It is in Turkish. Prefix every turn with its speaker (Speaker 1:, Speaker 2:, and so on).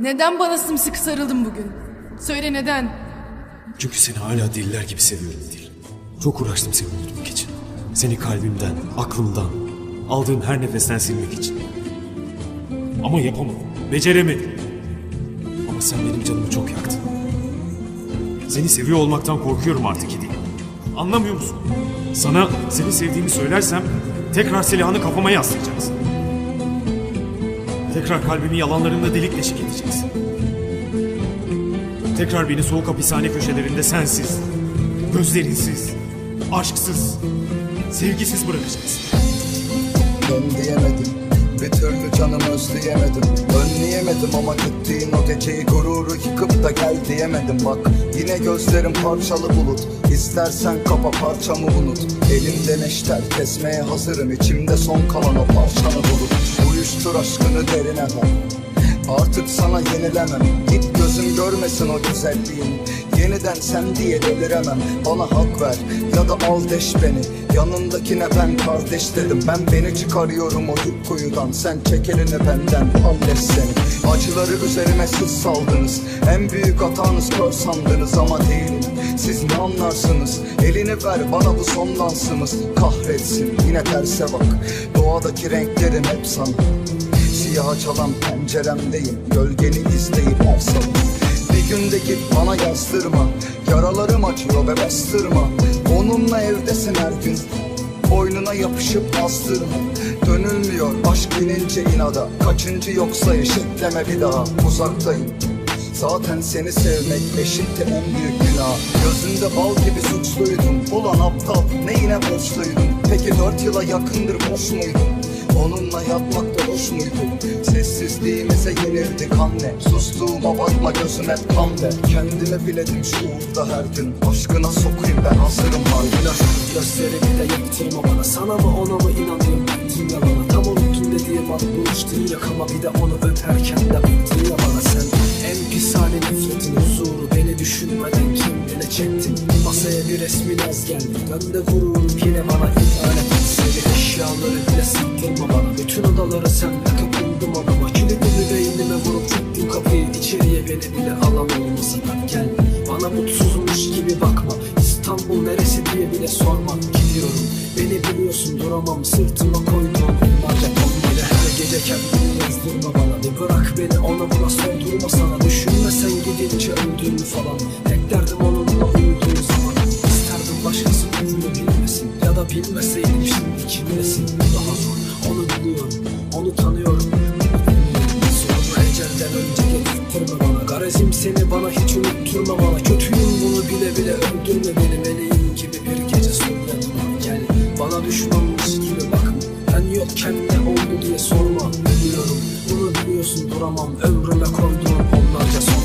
Speaker 1: Neden bana sımsıkı sarıldın bugün? Söyle neden?
Speaker 2: Çünkü seni hala deliler gibi seviyorum Dil. Çok uğraştım seni unutmak için. Seni kalbimden, aklımdan, aldığım her nefesten silmek için. Ama yapamadım, beceremedim. Ama sen benim canımı çok yaktın. Seni seviyor olmaktan korkuyorum artık Dil. Anlamıyor musun? Sana seni sevdiğimi söylersem tekrar silahını kafama yaslayacaksın. Tekrar kalbimi yalanlarında delik deşik edeceksin. Tekrar beni soğuk hapishane köşelerinde sensiz, gözlerinsiz, aşksız, sevgisiz bırakacaksın.
Speaker 3: Dön diyemedim Bir türlü canımı özleyemedim. Önleyemedim ama gittiğin o geceyi gururu yıkıp da gel diyemedim. Bak yine gözlerim parçalı bulut. İstersen kapa parçamı unut. Elimde neşter kesmeye hazırım. İçimde son kalan o parçanı bulut Uyuştur aşkını derine ver Artık sana yenilemem. Git gözüm görmesin o güzelliğini Yeniden sen diye deliremem. Bana hak ver ya da al deş beni Yanındakine ben kardeş dedim. Ben beni çıkarıyorum o yük kuyudan Sen çek benden. Hallet seni Acıları üzerime siz saldınız. En büyük hatanız kör sandınız ama değilim. Siz ne anlarsınız? Elini ver bana bu son dansımız. Kahretsin yine terse bak. Doğadaki renklerim hep sana. Siyaha çalan penceremdeyim. Gölgeni izleyip sabah Bir günde git bana yazdırma. Yaralarım acıyor ve bastırma. Onunla evdesin her gün Boynuna yapışıp bastırma Dönülmüyor aşk binince inada. Kaçıncı yoksa eşitleme bir daha. Uzaktayım. Zaten seni sevmek eşittir en büyük günah. Gözünde bal gibi suçluydum Ulan aptal neyine borçluydum Peki dört yıla yakındır boş muydum Onunla yatmak da hoş muydu? Sessizliğimize yenildik anne Sustuğuma bakma gözüm hep kan ver Kendimi biledim şu uğurda her gün. Aşkına sokayım ben hazırım. Var
Speaker 4: Biraz yaptırma bana. Sana mı ona mı inanayım bittim yalana Tam unuttun dediğim an buluştun yakama Bir de onu öperken de bittin ya bana. Sen En pis hali nefretin huzuru. Beni düşünmeden kendine çektin. Masaya bir resmin az geldi. Dön de gururum yine bana ihanet et Seni eşyaları bile sıktırma bana. Bütün odaları senle kapıldım adama Kilidimi beynime vurup çektim kapıyı. İçeriye beni bile alan olmasa da gel. Bana İstanbul neresi diye bile sorma Gidiyorum. Beni biliyorsun duramam Sırtıma koyduğum onlarca ton bile Her gece kendini yazdırma bana. Bir bırak beni ona buna soldurma sana. Düşünme sen gidince öldüğümü falan. Tek derdim onunla uyuduğum zaman. İsterdim başkası bunu bilmesin. Ya da bilmeseydim şimdi kimlesin Daha zor. Onu biliyorum Onu tanıyorum. Sonra ecelden önce getirttirme bana. Garezim seni bana hiç unutturma bana. Kötüyüm bunu bile bile öldürme beni. Meleğin biliyorsun duramam Ömrüme koyduğum onlarca son